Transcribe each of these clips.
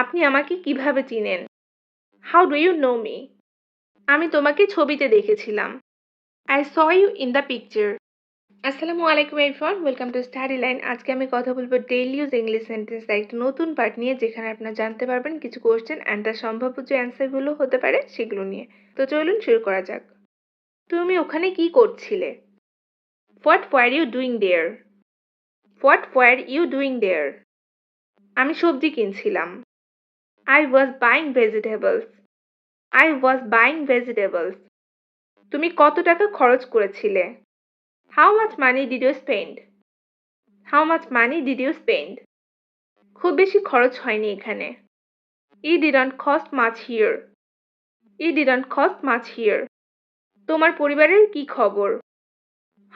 আপনি আমাকে কীভাবে চিনেন? How do you know me আমি তোমাকে ছবিতে দেখেছিলাম। I saw you in the picture আসসালামু আলাইকুম Erfan welcome to study line আজকে আমি কথা বলব ডেইলি ইউজ ইংলিশ সেন্টেন্স একটা নতুন পার্ট নিয়ে, যেখানে আপনারা জানতে পারবেন কিছু কোয়েশ্চেন অ্যান্ড তার সম্ভাব্য যে অ্যান্সারগুলো হতে পারে সেগুলো নিয়ে। তো চলুন শুরু করা যাক। তুমি ওখানে কি করছিলে? What were you doing there what were you doing there আমি সবজি কিনছিলাম। I was buying vegetables I was buying vegetables তুমি কত টাকা খরচ করেছিলে? How much money did you spend how much money did you spend খুব বেশি খরচ হয়নি এখানে। It didn't cost much here it didn't cost much here তোমার পরিবারের কি খবর?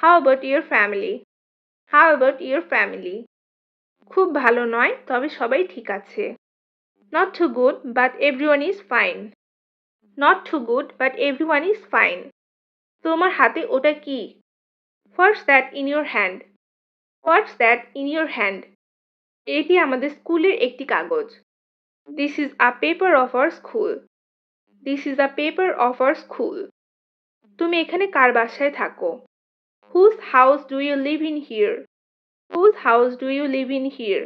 How about your family how about your family খুব ভালো নয়, তবে সবাই ঠিক আছে। Not too good but everyone is fine not too good but everyone is fine তোমার হাতে ওটা কি? What's that in your hand what's that in your hand এটি আমাদের স্কুলের একটি কাগজ। This is a paper of our school this is a paper of our school তুমি এখানে কার বাসায় থাকো? Whose house do you live in here whose house do you live in here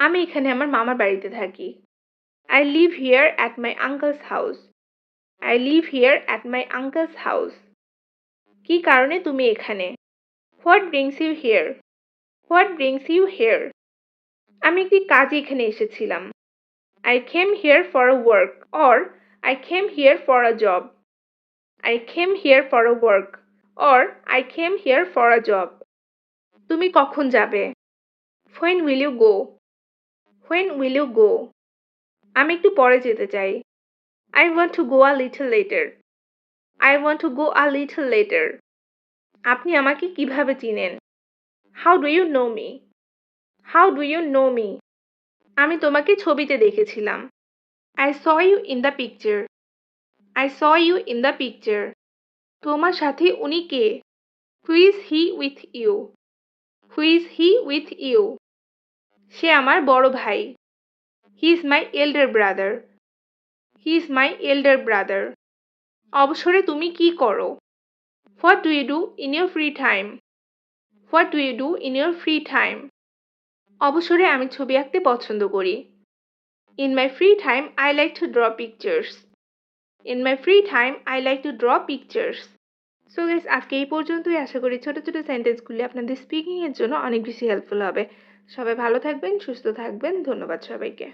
আমি এখানে আমার মামার বাড়িতে থাকি। I live here at my uncle's house I live here at my uncle's house কি কারণে তুমি এখানে? What brings you here what brings you here আমি একটি কাজে এখানে এসেছিলাম। I came here for a work or I came here for a job I came here for a work or I came here for a job তুমি কখন যাবে? When will you go when will you go আমি একটু পরে যেতে চাই। I want to go a little later I want to go a little later আপনি আমাকে কীভাবে চিনেন? How do you know me how do you know me আমি তোমাকে ছবিতে দেখেছিলাম। I saw you in the picture I saw you in the picture তোমার সাথে উনি কে? Who's he with you who's he with you সে আমার বড় ভাই। He is my elder brother he is my elder brother অবসরে তুমি কি করো? What do you do in your free time what do you do in your free time অবসরে আমি ছবি আঁকতে পছন্দ করি। In my free time I like to draw pictures in my free time I like to draw pictures so guys আজকে এই পর্যন্তই। আশা করি ছোটো ছোটো সেন্টেন্সগুলি আপনাদের স্পিকিংয়ের জন্য অনেক বেশি হেল্পফুল হবে। সবাই ভালো থাকবেন, সুস্থ থাকবেন। ধন্যবাদ সবাইকে।